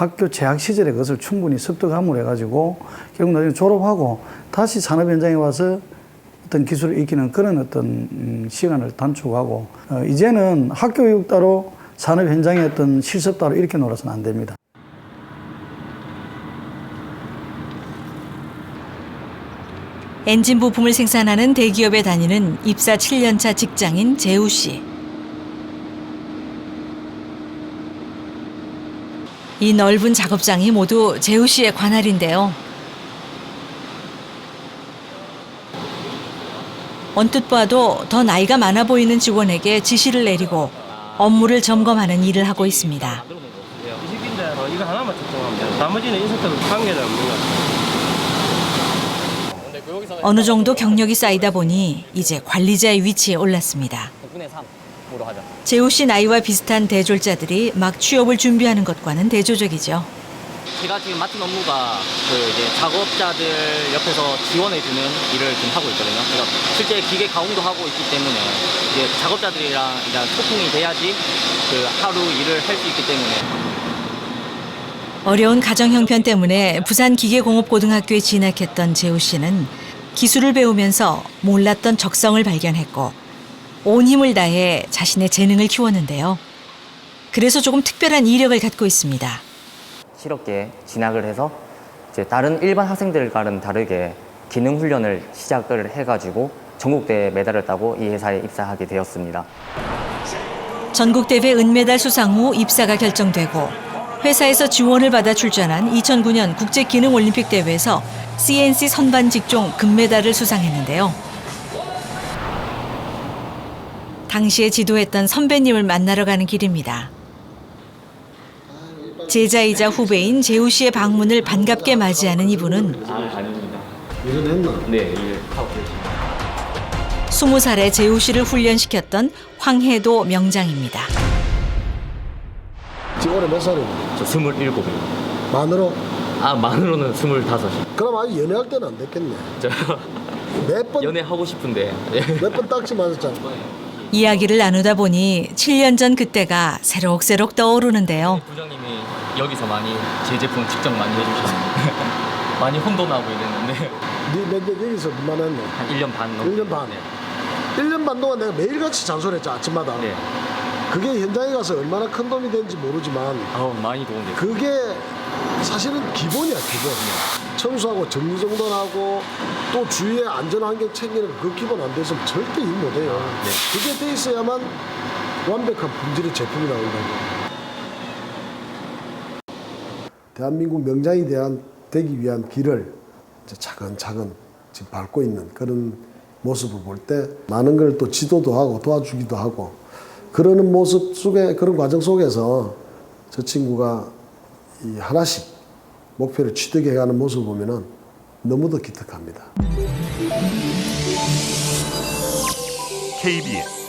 학교 재학 시절에 그것을 충분히 습득함을 해가지고 결국 나중에 졸업하고 다시 산업 현장에 와서 어떤 기술을 익히는 그런 어떤 음, 시간을 단축하고 어, 이제는 학교 교육 따로 산업 현장의 어떤 실습 따로 이렇게 놀아서는 안 됩니다. 엔진 부품을 생산하는 대기업에 다니는 입사 7년차 직장인 재우 씨. 이 넓은 작업장이 모두 재우 씨의 관할인데요. 언뜻 봐도 더 나이가 많아 보이는 직원에게 지시를 내리고 업무를 점검하는 일을 하고 있습니다. 어느 정도 경력이 쌓이다 보니 이제 관리자의 위치에 올랐습니다. 9분의 3으로 하자. 재우 씨 나이와 비슷한 대졸자들이 막 취업을 준비하는 것과는 대조적이죠. 제가 지금 맡은 업무가 그 이제 작업자들 옆에서 지원해주는 일을 지금 하고 있거든요. 그래서 실제 기계 가공도 하고 있기 때문에 이제 작업자들이랑 이제 소통이 돼야지 그 하루 일을 할 수 있기 때문에 어려운 가정 형편 때문에 부산 기계공업고등학교에 진학했던 재우 씨는 기술을 배우면서 몰랐던 적성을 발견했고 온 힘을 다해 자신의 재능을 키웠는데요. 그래서 조금 특별한 이력을 갖고 있습니다. 실업계에 진학을 해서 이제 다른 일반 학생들과는 다르게 기능 훈련을 시작을 해가지고 전국대회 메달을 따고 이 회사에 입사하게 되었습니다. 전국대회 은메달 수상 후 입사가 결정되고 회사에서 지원을 받아 출전한 2009년 국제기능올림픽 대회에서 CNC 선반 직종 금메달을 수상했는데요. 당시에 지도했던 선배님을 만나러 가는 길입니다. 제자이자 후배인 재우 씨의 방문을 반갑게 맞이하는 이분은 일은 했나? 네, 일 하고 계십니다. 20살에 재우 씨를 훈련시켰던 황해도 명장입니다. 지금 올해 몇 살이고? 저 27입니다. 만으로? 아, 만으로는 25이요. 그럼 아직 연애할 때는 안 됐겠네. 저 몇 번, 연애하고 싶은데 몇 번 딱지 맞았잖아. 이야기를 나누다 보니 7년 전 그때가 새록새록 떠오르는데요. 부장님이 여기서 많이 제 제품 직접 많이 해주셔서 많이 혼도 나고 이랬는데 니몇 년 여기서 얼마나 했노? 한 1년 반 넘게 1년 반. 네. 1년 반 동안 내가 매일같이 잔소리했지, 아침마다. 네. 그게 현장에 가서 얼마나 큰 도움이 되는지 모르지만 아우 많이 도움돼요. 그게 사실은 기본이야, 기본. 청소하고 정리정돈하고 또 주위의 안전환경 챙기는 거그 기본 안 돼서 절대 일 못해요. 네. 그게 돼 있어야만 완벽한 품질의 제품이 나온다고. 대한민국 명장이 대한 되기 위한 길을 이제 차근차근 지금 밟고 있는 그런 모습을 볼 때 많은 걸 또 지도도 하고 도와주기도 하고 그러는 모습 속에 그런 과정 속에서 저 친구가 이 하나씩 목표를 취득해가는 모습을 보면은 너무도 기특합니다. KBS